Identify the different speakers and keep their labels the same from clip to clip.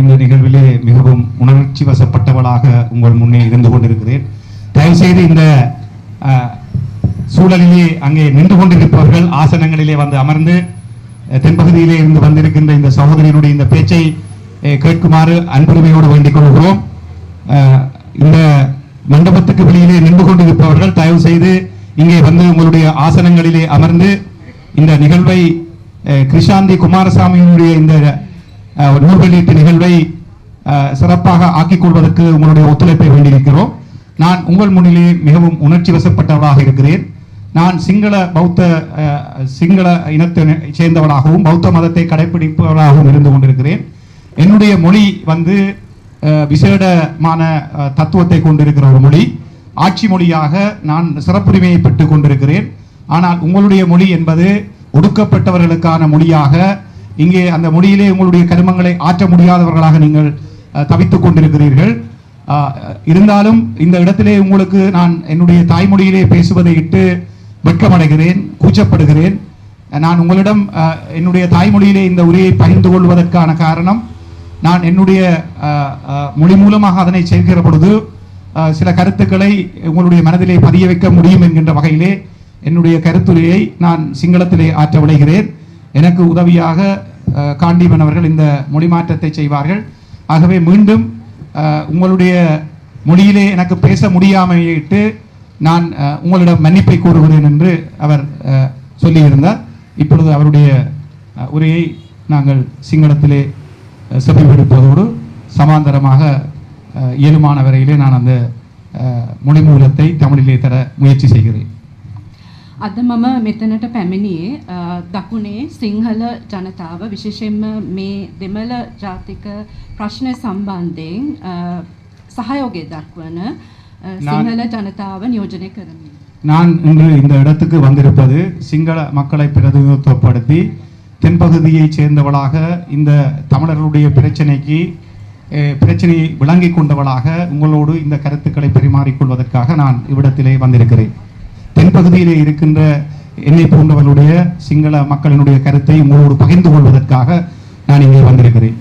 Speaker 1: இந்த நிகழ்விலே மிகவும் உணர்ச்சி வசப்பட்டவளாக உங்கள் முன்னே இருந்து கொண்டிருக்கிறேன். தயவுசெய்து இந்த சூழலிலே அங்கே நின்று கொண்டிருப்பவர்கள் ஆசனங்களிலே வந்து அமர்ந்து தென்பகுதியிலே இருந்து வந்திருக்கின்ற இந்த சகோதரியினுடைய இந்த பேச்சை கேட்குமாறு அன்புரிமையோடு வேண்டிக் கொள்கிறோம். இந்த மண்டபத்துக்கு வெளியிலே நின்று கொண்டிருப்பவர்கள் தயவு செய்து இங்கே வந்து உங்களுடைய ஆசனங்களிலே அமர்ந்து இந்த நிகழ்வை கிருஷாந்தி குமாரசாமியினுடைய இந்த நூல் வெளியீட்டு நிகழ்வை சிறப்பாக ஆக்கிக் கொள்வதற்கு உங்களுடைய ஒத்துழைப்பை வேண்டியிருக்கிறோம். நான் உங்கள் முன்னிலே மிகவும் உணர்ச்சி வசப்பட்டவளாக இருக்கிறேன். நான் சிங்கள பௌத்த சிங்கள இனத்தை சேர்ந்தவனாகவும் பௌத்த மதத்தை கடைபிடிப்பவனாகவும் இருந்து கொண்டிருக்கிறேன். என்னுடைய மொழி வந்து விசேடமான தத்துவத்தை கொண்டிருக்கிற ஒரு மொழி. ஆட்சி மொழியாக நான் சிறப்புரிமையை பெற்றுக் கொண்டிருக்கிறேன். ஆனால் உங்களுடைய மொழி என்பது ஒடுக்கப்பட்டவர்களுக்கான மொழியாக இங்கே அந்த மொழியிலே உங்களுடைய கருமங்களை ஆற்ற முடியாதவர்களாக நீங்கள் தவித்துக் கொண்டிருக்கிறீர்கள். இருந்தாலும் இந்த இடத்திலே உங்களுக்கு நான் என்னுடைய தாய்மொழியிலே பேசுவதை இட்டு வெட்கமடைகிறேன் கூச்சப்படுகிறேன். நான் உங்களிடம் என்னுடைய தாய்மொழியிலே இந்த உரையை பகிர்ந்து கொள்வதற்கான காரணம் நான் என்னுடைய மொழி மூலமாக அதனை சேர்க்கிற பொழுது சில கருத்துக்களை உங்களுடைய மனதிலே பதிய வைக்க முடியும் என்கின்ற வகையிலே என்னுடைய கருத்துரையை நான் சிங்களத்திலே ஆற்ற விளைகிறேன். எனக்கு உதவியாக அஹ், காண்டீபன் அவர்கள் இந்த மொழி மாற்றத்தை செய்வார்கள். ஆகவே மீண்டும் உங்களுடைய மொழியிலே எனக்கு பேச முடியாமையிட்டு நான் உங்களிடம் மன்னிப்பை கூறுகிறேன் என்று அவர் சொல்லியிருந்தார். இப்பொழுது அவருடைய உரையை நாங்கள் சிங்களத்திலே செப்பிவிடுப்பதோடு சமாந்தரமாக இயலுமான வரையிலே நான் அந்த மொழிமூலத்தை மொழி மூலத்தை தமிழிலே தர முயற்சி செய்கிறேன்.
Speaker 2: අද මම මෙතනට පැමිණියේ අ, දකුණේ සිංහල ජනතාව විශේෂයෙන්ම මේ දෙමළ ජාතික ප්‍රශ්න සම්බන්ධයෙන් අ, සහයෝගය දක්වන අ, සිංහල ජනතාව නියෝජනය කරමින්.
Speaker 1: நான் இன்று இந்த இடத்துக்கு வந்திருப்பது சிங்கள மக்களை பிரதிநிதித்துவப்படுத்தி தென்பகுதியைச் சேர்ந்தவளாக இந்த தமிழர்களுடைய பிரச்சனைக்கு அஹ், பிரச்சனையை விளங்கிக் கொண்டவளாக உங்களோடு இந்த கருத்துக்களை பரிமாறிக்கொள்வதற்காக நான் இவ்விடத்திலே வந்திருக்கிறேன் தென்பகுதியிலே இருக்கின்ற என்னை போன்றவர்களுடைய சிங்கள மக்களினுடைய கருத்தை உங்களோடு பகிர்ந்து கொள்வதற்காக நான் இங்கே வந்திருக்கிறேன்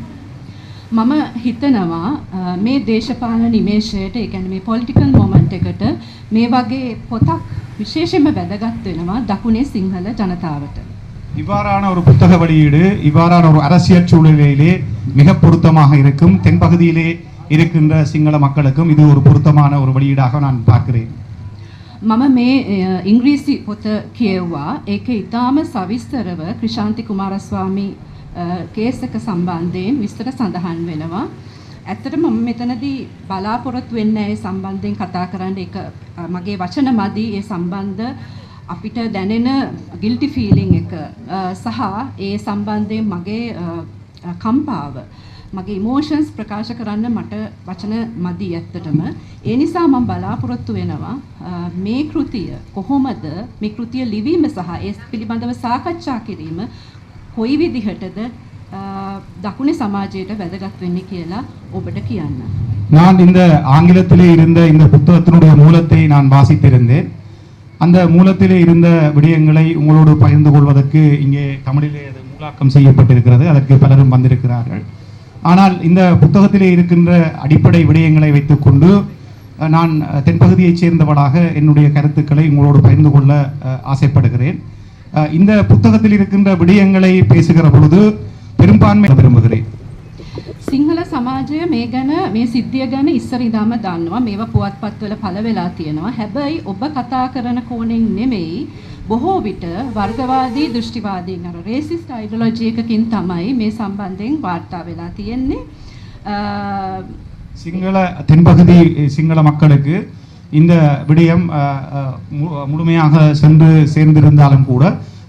Speaker 2: මම හිතනවා අ, මේ දේශපාලන නිමේෂයට ඒ කියන්නේ මේ පොලිටිකල් මොමන්ට් එකට මේ වගේ පොතක් විශේෂයෙන්ම වැදගත් වෙනවා දකුණේ සිංහල ජනතාවට.
Speaker 1: இவ்வாறான ஒரு புத்தக வெளியீடு இவ்வாறான ஒரு அரசியல் சூழ்நிலையிலே மிக பொருத்தமாக இருக்கும் தென்பகுதியிலே இருக்கின்ற சிங்கள மக்களுக்கும் இது ஒரு பொருத்தமான ஒரு வெளியீடாக நான் பார்க்கிறேன்
Speaker 2: මම මේ අ, ඉංග්‍රීසි පොත කියව්වා. ඒක ඉතාම සවිස්තරව ක්‍රිෂාන්ති කුමාරස්වාමී අ, කේස් එක සම්බන්ධයෙන් විස්තර සඳහන් වෙනවා. ඇත්තට මම මෙතනදී බලාපොරොත්තු වෙන්නේ නැහැ ඒ සම්බන්ධයෙන් කතා කරන්න. ඒක අ, මගේ වචන මදි ඒ සම්බන්ධ අපිට දැනෙන ගිල්ටි ෆීලිං එක අ, සහ ඒ සම්බන්ධයෙන් මගේ අ, අ, කම්පාව. මගේ ඉමෝෂන්ස් ප්‍රකාශ කරන්න මට වචන මදි ඇත්තටම ඒ නිසා මම බලාපොරොත්තු වෙනවා අ, මේ කෘතිය කොහොමද මේ කෘතිය ලිවීම සහ ඒ පිළිබඳව සාකච්ඡා කිරීම කොයි විදිහටද අ, දකුණේ සමාජයට වැදගත් වෙන්නේ කියලා ඔබට කියන්න.
Speaker 1: நான் இந்த ஆங்கிலத்திலே இருந்த இந்த புத்தகத்தினுடைய மூலத்தை நான் வாசித்திருந்தேன் அந்த மூலத்திலே இருந்த விடயங்களை உங்களோடு பகிர்ந்து கொள்வதற்கு இங்கே தமிழிலே அது மூலாக்கம் செய்யப்பட்டிருக்கிறது அதற்கு பலரும் வந்திருக்கிறார்கள் ஆனால் இந்த புத்தகத்திலே இருக்கின்ற அடிப்படை விடயங்களை வைத்துக்கொண்டு நான் தென்பகுதியைச் சேர்ந்தவளாக என்னுடைய கருத்துக்களை உங்களோடு பகிர்ந்து கொள்ள ஆசைப்படுகிறேன். இந்த புத்தகத்தில் இருக்கின்ற விடயங்களை பேசுகிற பொழுது பெரும்பான்மை விரும்புகிறேன்.
Speaker 2: සිංහල සමාජය මේ ගැන මේ සිද්ධිය ගැන ඉස්සර ඉඳාම දන්නවා මේවා පුවත්පත්වල පළ වෙලා තියෙනවා හැබැයි ඔබ කතා කරන කෝණයෙන් නෙමෙයි බොහෝ විට වර්ගවාදී දෘෂ්ටිවාදීන් අර රේසිස්ට් අයිඩියොලොජි එකකින් තමයි මේ සම්බන්ධයෙන් වාර්තා වෙලා තියෙන්නේ අ,
Speaker 1: சிங்கள தென்பகுதி சிங்கள மக்களுக்கு இந்த விடயம் அஹ், அஹ், மு- முழுமையாக சென்று சேர்ந்திருந்தாலும் கூட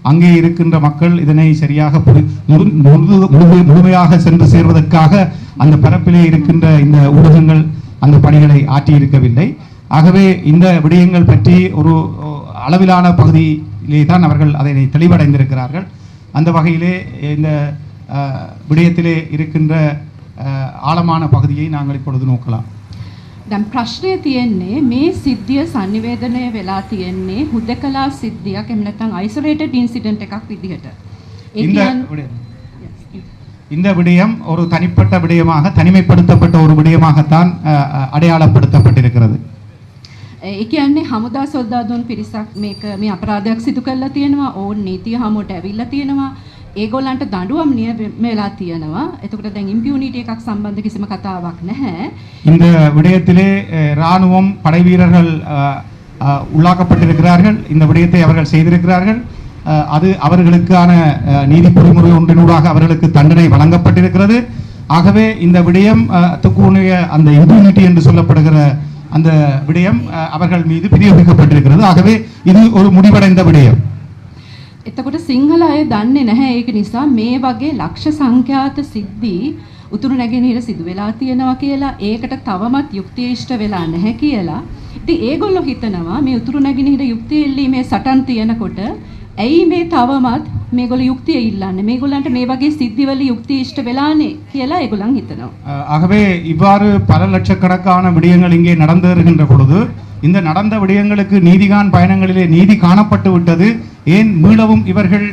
Speaker 1: அங்கே இருக்கின்ற மக்கள் இதனை சரியாக முழு- முழுமையாக சென்று சேர்வதற்காக அந்த பரப்பிலே இருக்கின்ற இந்த ஊடகங்கள் அந்த பணிகளை ஆற்றியிருக்கவில்லை. ஆகவே இந்த விடயங்கள் பற்றி ஒரு அளவிலான பகுதியிலே தான் அவர்கள் அதனை தெளிவடைந்திருக்கிறார்கள். அந்த வகையிலே இந்த விடயத்திலே இருக்கின்ற ஆழமான பகுதியை நாங்கள் இப்பொழுது நோக்கலாம்.
Speaker 2: දැන් ප්‍රශ්නය තියෙන්නේ මේ සිද්ධිය sannivedanaya වෙලා තියෙන්නේ හුදකලා සිද්ධියක් එහෙම නැත්නම් isolated incident එකක් විදිහට. ඒ
Speaker 1: இந்த
Speaker 2: කියන්-
Speaker 1: விடயம்.
Speaker 2: Yes.
Speaker 1: இந்த விடயம் ஒரு தனிப்பட்ட விடயமாக தனிமைப்படுத்தப்பட்ட ஒரு விடயமாகத்தான் அஹ், அஹ், அடையாளப்படுத்தப்பட்டிருக்கிறது
Speaker 2: ඒ කියන්නේ හමුදා සොල්දාදුන් පිරිසක් මේක මේ අපරාධයක් සිදු කරලා තියෙනවා ඕන් නීතිය හමුවට ඇවිල්ලා තියෙනවා ඒගොල්ලන්ට දඬුවම් නියමලා තියෙනවා එතකොට දැන් ඉම්පියුනිටි එකක් සම්බන්ධ කිසිම කතාවක් නැහැ
Speaker 1: இந்த விடயத்திலே அஹ், இராணுவம் படை வீரர்கள் அஹ், அஹ், உள்ளாக்கப்பட்டிருக்கிறார்கள் இந்த விடயத்தை அவர்கள் செய்திருக்கிறார்கள் அஹ், அது அவர்களுக்கான அஹ், நீதி பொறிமுறை ஒன்றினூடாக அவர்களுக்கு தண்டனை வழங்கப்பட்டிருக்கிறது ஆகவே இந்த விடயம் அஹ், துக்குடைய அந்த இம்யூனிட்டி என்று சொல்லப்படுகிற அந்த விடயம் அஹ், அவர்கள் மீது பிரயோகிக்கப்பட்டிருக்கிறது ஆகவே இது ஒரு முடிவடைந்த விடயம்
Speaker 2: එතකොට සිංහල අය දන්නේ නැහැ ඒක නිසා මේ වගේ ලක්ෂ සංඛ්‍යාත සිද්ධි උතුරු නැගෙනහිර සිදු වෙලා තියෙනවා කියලා ඒකට තවමත් යුක්තිය ඉෂ්ට වෙලා නැහැ කියලා. ඉතින් ඒගොල්ලෝ හිතනවා මේ උතුරු නැගෙනහිර යුක්තිය ඉල්ලීමේ සටන් තියනකොට ඇයි මේ තවමත් මේගොල්ලෝ යුක්තිය ඉල්ලන්නේ? මේගොල්ලන්ට මේ වගේ සිද්ධිවල යුක්තිය ඉෂ්ට වෙලානේ කියලා ඒගොල්ලන් හිතනවා.
Speaker 1: அஹ், ஆகவே இவ்வாறு பல லட்சக்கணக்கான விடயங்கள் இங்கே நடந்தேறுகின்ற பொழுது இந்த நடந்த விடயங்களுக்கு நீதிகான் பயணங்களிலே நீதி காணப்பட்டு விட்டது. ஏன் மீளவும் இவர்கள்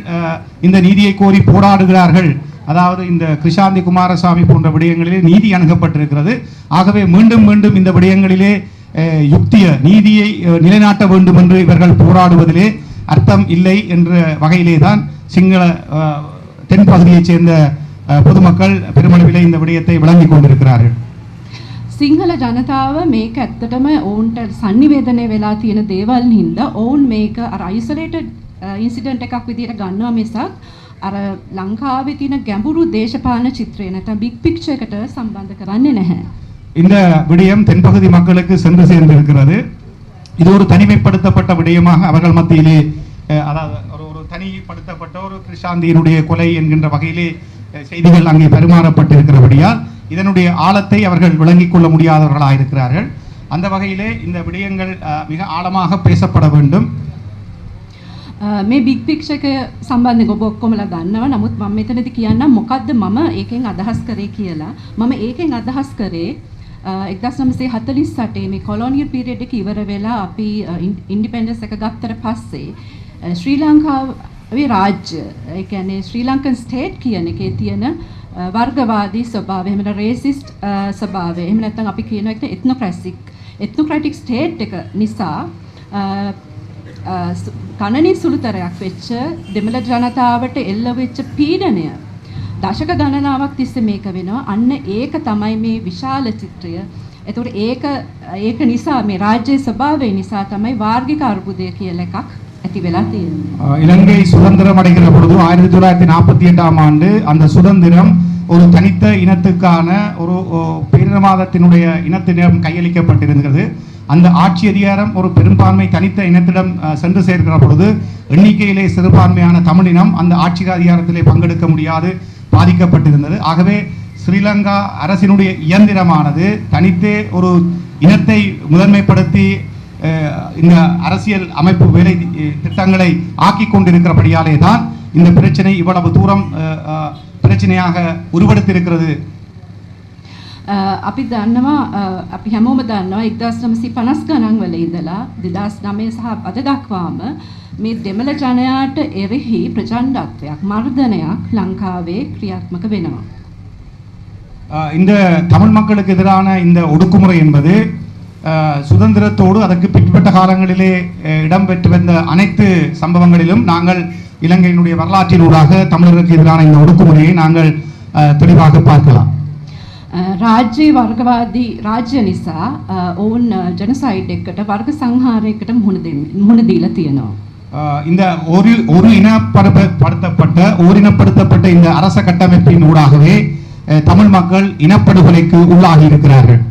Speaker 1: இந்த நீதியை கோரி போராடுகிறார்கள்? அதாவது இந்த கிருஷாந்தி குமாரசாமி போன்ற விடயங்களிலே நீதி அணுகப்பட்டிருக்கிறது. ஆகவே மீண்டும் மீண்டும் இந்த விடயங்களிலே அஹ், யுக்திய நீதியை நிலைநாட்ட வேண்டும் என்று இவர்கள் போராடுவதிலே அர்த்தம் இல்லை என்ற வகையிலே தான் சிங்கள தென் தென்பகுதியைச் சேர்ந்த பொதுமக்கள் பெருமளவிலே இந்த விடயத்தை விளங்கிக் கொண்டிருக்கிறார்கள்.
Speaker 2: සිංහල ජනතාව මේක ඇත්තටම ඔවුන්ට sannivedanaya වෙලා තියෙන දේවල් හින්දා ඔවුන් මේක අර isolated ඉන්සිඩන්ට් එකක් විදිහට ගන්නවා මිසක් අර ලංකාවේ තියෙන ගැඹුරු දේශපාලන චිත්‍රය නැත්නම් big picture එකට සම්බන්ධ කරන්නේ නැහැ.
Speaker 1: இந்த விடயம் தென்பகுதி மக்களுக்கு சென்று சேர்ந்திருக்கிறது இது ஒரு தனிமைப்படுத்தப்பட்ட விடயமாக அவர்கள் மத்தியிலே அஹ், அதாவது ஒரு ஒரு தனிப்படுத்தப்பட்ட ஒரு கிருஷாந்தியினுடைய கொலை என்கின்ற வகையிலே அஹ், செய்திகள் அங்கே பரிமாறப்பட்டிருக்கிறபடியால் இதனுடைய ஆழத்தை அவர்கள் விளங்கிக் கொள்ள முடியாதவர்களாக இருக்கிறார்கள் அந்த வகையிலே இந்த விடயங்கள் அஹ், மிக ஆழமாக பேசப்பட வேண்டும்
Speaker 2: අ, මේ big picture එක සම්බන්ධයෙන් ඔබ ඔක්කොමලා දන්නවා. නමුත් මම මෙතනදී කියන්නම් මොකද්ද මම ඒකෙන් අදහස් කරේ කියලා. මම ඒකෙන් අදහස් කරේ අ, 1948 මේ කොලොනියල් පීරියඩ් එක ඉවර වෙලා අපි ඉන්ඩිපෙන්ඩන්ස් එක ගත්තට පස්සේ අ, ශ්‍රී ලංකාවේ රාජ්‍ය ඒ කියන්නේ ශ්‍රී ලංකන් ස්ටේට් කියන එකේ තියෙන අ, Uh, වර්ගවාදී ස්වභාවය එහෙම නැත්නම් රේසිස්ට් uh, ස්වභාවය. එහෙම නැත්නම් අපි කියන එක එත්නොක්‍රැසික් එත්නොක්‍රැටික් ස්ටේට් එක නිසා uh, අ, කණනින් සුළුතරයක් වෙච්ච දෙමළ ජනතාවට එල්ල වෙච්ච පීඩනය දශක ගණනාවක් තිස්සේ මේක වෙනවා. අන්න ඒක තමයි මේ විශාල චිත්‍රය. එතකොට ඒක ඒක නිසා මේ රාජ්‍යයේ ස්වභාවය නිසා තමයි වාර්ගික අර්බුදය කියලා එකක්
Speaker 1: இலங்கை சுதந்திரம் அடைகிற பொழுது ஆயிரத்தி தொள்ளாயிரத்தி நாற்பத்தி எட்டாம் ஆண்டு அந்த சுதந்திரம் ஒரு தனித்த இனத்துக்கான ஒரு பேரினவாதத்தினுடைய இனத்தினிடம் கையளிக்கப்பட்டிருந்தது. அந்த ஆட்சி அதிகாரம் ஒரு பெரும்பான்மை தனித்த இனத்திடம் சென்று சேர்க்கிற பொழுது எண்ணிக்கையிலே சிறுபான்மையான தமிழினம் அந்த ஆட்சி அதிகாரத்திலே பங்கெடுக்க முடியாது பாதிக்கப்பட்டிருந்தது. ஆகவே ஸ்ரீலங்கா அரசினுடைய இயந்திரமானது தனித்தே ஒரு இனத்தை முதன்மைப்படுத்தி இந்த அரசியல் அமைப்பு வேலை அஹ், திட்டங்களை ஆக்கிக் கொண்டிருக்கிறபடியாலே தான் இந்த பிரச்சனை இவ்வளவு தூரம் அஹ், அஹ், பிரச்சனையாக உருவெடுத்திருக்கிறது
Speaker 2: අ, අපි දන්නවා අ, අපි හැමෝම දන්නවා 1950 ගණන් වල ඉඳලා 2009 සහ අද දක්වාම මේ දෙමළ ජනයාට එරෙහි ප්‍රචණ්ඩත්වයක් මර්ධනයක් ලංකාවේ ක්‍රියාත්මක වෙනවා.
Speaker 1: அஹ், இந்த தமிழ் மக்களுக்கு எதிரான இந்த ஒடுக்குமுறை என்பது அஹ், சுதந்திரத்தோடு அதற்கு பிற்பட்ட காலங்களிலே அஹ், இடம்பெற்று வந்த அனைத்து சம்பவங்களிலும் நாங்கள் இலங்கையினுடைய வரலாற்றினூடாக தமிழர்களுக்கு எதிரான இந்த ஒடுக்குமுறையை நாங்கள் அஹ், தெளிவாக பார்க்கலாம்
Speaker 2: අ, රාජ්‍ය වර්ගවාදී රාජ්‍ය නිසා අ, ඔවුන් ජනසයිඩ් එකට වර්ග සංහාරයකට මුහුණ දෙන්න- මුහුණ දීලා තියෙනවා.
Speaker 1: ஆஹ் இந்த ஒரு ஒரு இனப்படுத்தப்பட்ட ஓரினப்படுத்தப்பட்ட இந்த அரச கட்டமைப்பின் ஊடாகவே அஹ், தமிழ் மக்கள் இனப்படுகொலைக்கு உள்ளாகி இருக்கிறார்கள்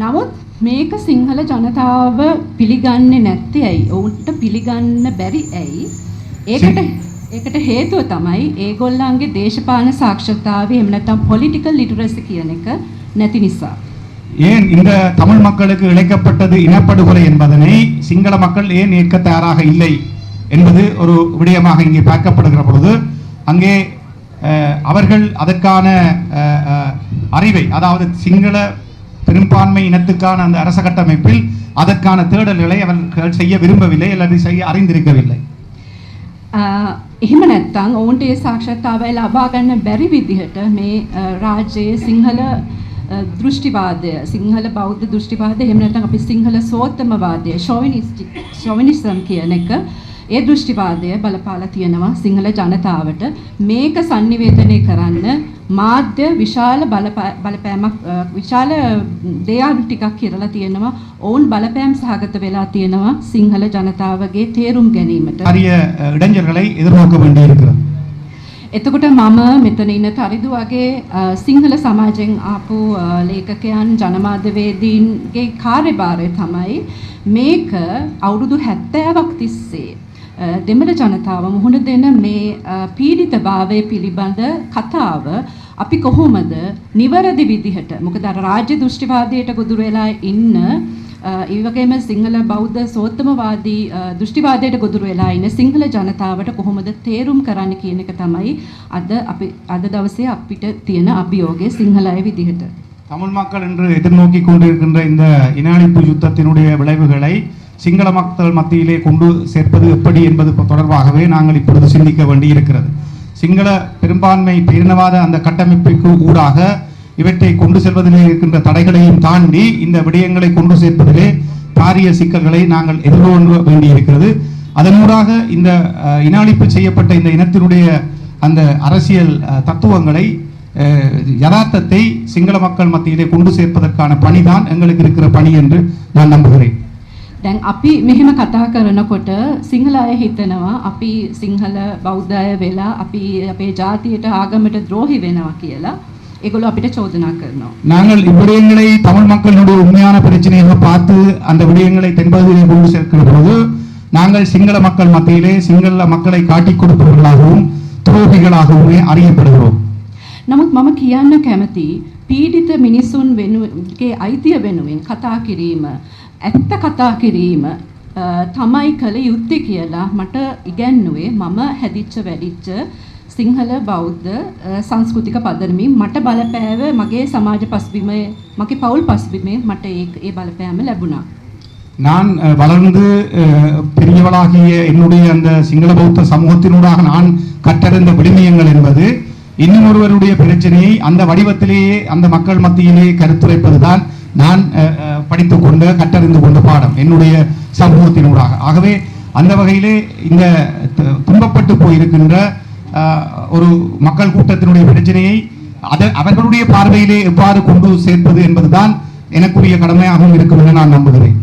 Speaker 2: නමුත් මේක සිංහල ජනතාව පිළිගන්නේ නැත්තේ ඇයි? ඔවුන්ට පිළිගන්න බැරි ඇයි? ඒකට ඒකට හේතුව තමයි ඒගොල්ලන්ගේ දේශපාලන සාක්ෂරතාවය එහෙම නැත්නම් පොලිටිකල් ලිටරසි කියන එක නැති නිසා.
Speaker 1: ஏன் இந்த தமிழ் மக்களுக்கு இழைக்கப்பட்டது இனப்படுகொலை என்பதனை சிங்கள மக்கள் ஏன் ஏற்க தயாராக இல்லை என்பது ஒரு விடயமாக இங்கே பார்க்கப்படுகிற பொழுது அங்கே அஹ், அவர்கள் அதற்கான அஹ், அஹ், அறிவை அதாவது சிங்கள பெரும்பான்மை இனத்துக்கான அந்த அரச கட்டமைப்பில் அதற்கான தேடல்களை அவர்கள் செய்ய விரும்பவில்லை அல்லது செய்ய அறிந்திருக்கவில்லை
Speaker 2: අ, එහෙම නැත්නම් ඔවුන්ට ඒ සාක්ෂාත්තාවය ලබා ගන්න බැරි විදිහට මේ අ, රාජ්‍යයේ සිංහල අ, දෘෂ්ටිවාදය සිංහල බෞද්ධ දෘෂ්ටිවාදය එහෙම නැත්නම් අපි සිංහල සෝත්තමවාදය ෂොවිනිස්ටික් ෂොවිනිසම් කියන එක ඒ දෘෂ්ටිවාදය බලපාලා තියෙනවා සිංහල ජනතාවට මේක sannivedanaya කරන්න මාධ්‍ය විශාල බලපා- බලපෑමක් අ, විශාල දේයාලු ටිකක් කරලා තියෙනවා ඔවුන් බලපෑම් සහගත වෙලා තියෙනවා සිංහල ජනතාවගේ තේරුම් ගැනීමට
Speaker 1: பாரிய அஹ், இடைஞ்சல்களை எதிர்நோக்க வேண்டியிருக்கிறது
Speaker 2: එතකොට මම මෙතන ඉන්න තරිදු වගේ අ, සිංහල සමාජයෙන් ආපු අ, ලේඛකයන් ජනමාධ්‍යවේදීන්ගේ කාර්යභාරය තමයි මේක අවුරුදු 70ක් තිස්සේ අ, දෙමළ ජනතාව මුහුණ දෙන මේ අ, පීඩිතභාවය පිළිබඳ කතාව අපි කොහොමද නිවැරදි විදිහට මොකද අර රාජ්‍ය දෘෂ්ටිවාදයට ගොදුරු වෙලා ඉන්න අ, ඒ වගේම සිංහල බෞද්ධ සෝත්තමවාදී අ, දෘෂ්ටිවාදයට ගොදුරු වෙලා ඉන්න සිංහල ජනතාවට කොහොමද තේරුම් කරන්න කියන එක තමයි අද අපි අද දවසේ අපිට තියෙන අභියෝගය සිංහල අය විදිහට.
Speaker 1: தமிழ் மக்கள் என்று எதிர்நோக்கி கொண்டிருக்கின்ற இந்த இன அழிப்பு யுத்தத்தினுடைய விளைவுகளை சிங்கள மக்கள் மத்தியிலே கொண்டு சேர்ப்பது எப்படி என்பது தொடர்பாகவே நாங்கள் இப்பொழுது சிந்திக்க வேண்டியிருக்கிறது. சிங்கள பெரும்பான்மை பேரினவாத அந்த கட்டமைப்புக்கு ஊடாக இவற்றை கொண்டு செல்வதிலே இருக்கின்ற தடைகளையும் தாண்டி இந்த விடயங்களை கொண்டு சேர்ப்பதிலே பாரிய சிக்கல்களை நாங்கள் எதிர்கொள்ள வேண்டியிருக்கிறது. அதனூடாக இந்த இனாளிப்பு இன செய்யப்பட்ட இந்த இனத்தினுடைய அந்த அரசியல் தத்துவங்களை யதார்த்தத்தை சிங்கள மக்கள் மத்தியிலே கொண்டு சேர்ப்பதற்கான பணிதான் எங்களுக்கு இருக்கிற பணி என்று நான் நம்புகிறேன்.
Speaker 2: දැන් අපි මෙහෙම කතා කරනකොට සිංහල අය හිතනවා අපි සිංහල බෞද්ධ අය වෙලා අපි අපේ ජාතියට ආගමට ද්‍රෝහි වෙනවා කියලා. ඒගොල්ලෝ අපිට චෝදනා කරනවා.
Speaker 1: நாங்கள் இவ்விடயங்களை தமிழ் மக்களினுடைய உண்மையான பிரச்சனையாக பார்த்து அந்த விடயங்களை தென்பகுதியிலே கொண்டு சேர்க்கிற போது நாங்கள் சிங்கள மக்கள் மத்தியிலே சிங்கள மக்களை காட்டிக் கொடுப்பவர்களாகவும் துரோகிகளாகவுமே அறியப்படுகிறோம்
Speaker 2: නමුත් මම කියන්න කැමති පීඩිත මිනිසුන් වෙනුගේ අයිතිය වෙනුවෙන් කතා කිරීම ඇත්ත කතා කිරීම අ, තමයි කළ යුත්තේ කියලා මට ඉගැන්නුවේ මම හැදිච්ච වැඩිච්ච සිංහල බෞද්ධ අ, සංස්කෘතික පදනමින් මට බලපෑව මගේ සමාජ පසුබිමේ මගේ පවුල් පසුබිමේ මට ඒ ඒ බලපෑම ලැබුණා.
Speaker 1: நான் அஹ், வளர்ந்து அஹ், பெரியவளாகிய என்னுடைய அந்த சிங்கள பௌத்த சமூகத்தினூடாக நான் கற்றறிந்த விழுமியங்கள் என்பது இன்னும் ஒருவருடைய பிரச்சனையை அந்த வடிவத்திலேயே அந்த மக்கள் மத்தியிலே கருத்துரைப்பதுதான் நான் படித்து படித்துக் கொண்ட கற்றறிந்து கொண்ட பாடம் என்னுடைய சமூகத்தினூடாக. ஆகவே அந்த வகையிலே இந்த து- துன்பப்பட்டு போயிருக்கின்ற ஒரு மக்கள் கூட்டத்தினுடைய பிரச்சனையை அதை அவர்களுடைய பார்வையிலே எவ்வாறு கொண்டு சேர்ப்பது என்பதுதான் எனக்குரிய கடமையாகவும் இருக்கும் என நான் நம்புகிறேன்.